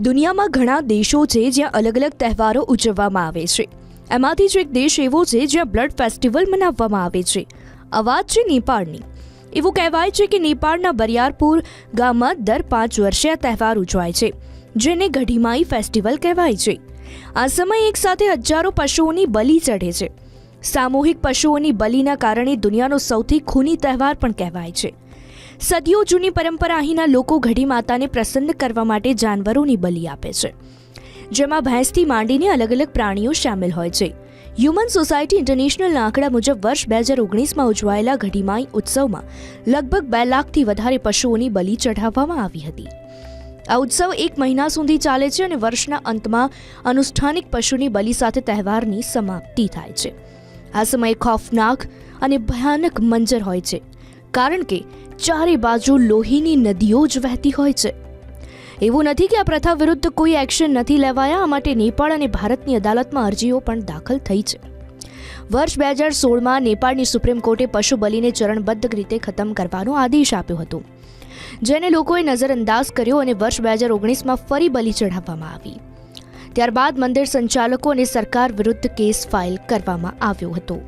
દુનિયામાં ઘણા દેશો છે જ્યાં અલગ અલગ તહેવારો ઉજવવામાં આવે છે. એમાંથી જ એક દેશ એવો છે જ્યાં બ્લડ ફેસ્ટિવલ મનાવવામાં આવે છે. આ વાત છે નેપાળની. એવું કહેવાય છે કે નેપાળના બરિયારપુર ગામમાં દર પાંચ વર્ષે આ તહેવાર ઉજવાય છે, જેને ગઢીમાઈ ફેસ્ટિવલ કહેવાય છે. આ સમયે એકસાથે હજારો પશુઓની બલિ ચઢે છે. સામૂહિક પશુઓની બલિના કારણે દુનિયાનો સૌથી ખૂની તહેવાર પણ કહેવાય છે. સદીઓ જૂની પરંપરા અહીંના લોકો ઘડી માતાને પ્રસન્ન કરવા માટે જાનવરોની બલિ આપે છે. જેમાં ભેંસથી માંડીને અલગ અલગ પ્રાણીઓ સામેલ હોય છે. હ્યુમન સોસાયટી ઇન્ટરનેશનલના આંકડા મુજબ વર્ષ બે હજાર ઓગણીસમાં ઉજવાયેલા ઘડીમાઈ ઉત્સવમાં લગભગ બે લાખથી વધારે પશુઓની બલિ ચઢાવવામાં આવી હતી. આ ઉત્સવ એક મહિના સુધી ચાલે છે અને વર્ષના અંતમાં અનુષ્ઠાનિક પશુની બલિ સાથે તહેવારની સમાપ્તિ થાય છે. આ સમયે ખોફનાક અને ભયાનક મંજર હોય છે. કારણ કે ચારે બાજુ લોહીની નદીઓ જ વહેતી હોય છે. એવું નથી કે આ પ્રથા વિરુદ્ધ કોઈ એક્શન નથી લેવાયા, આ માટે નેપાળ અને ભારતની અદાલતમાં અરજીઓ પણ દાખલ થઈ છે. વર્ષ બે હજાર સોળમાં નેપાળની સુપ્રીમ કોર્ટે પશુ બલિને ચરણબદ્ધ રીતે ખતમ કરવાનો આદેશ આપ્યો હતો, જેને લોકોએ નજરઅંદાજ કર્યો અને વર્ષ બે હજાર ઓગણીસમાં ફરી બલિ ચઢાવવામાં આવી. ત્યારબાદ મંદિર સંચાલકો અને સરકાર વિરુદ્ધ કેસ ફાઇલ કરવામાં આવ્યો હતો.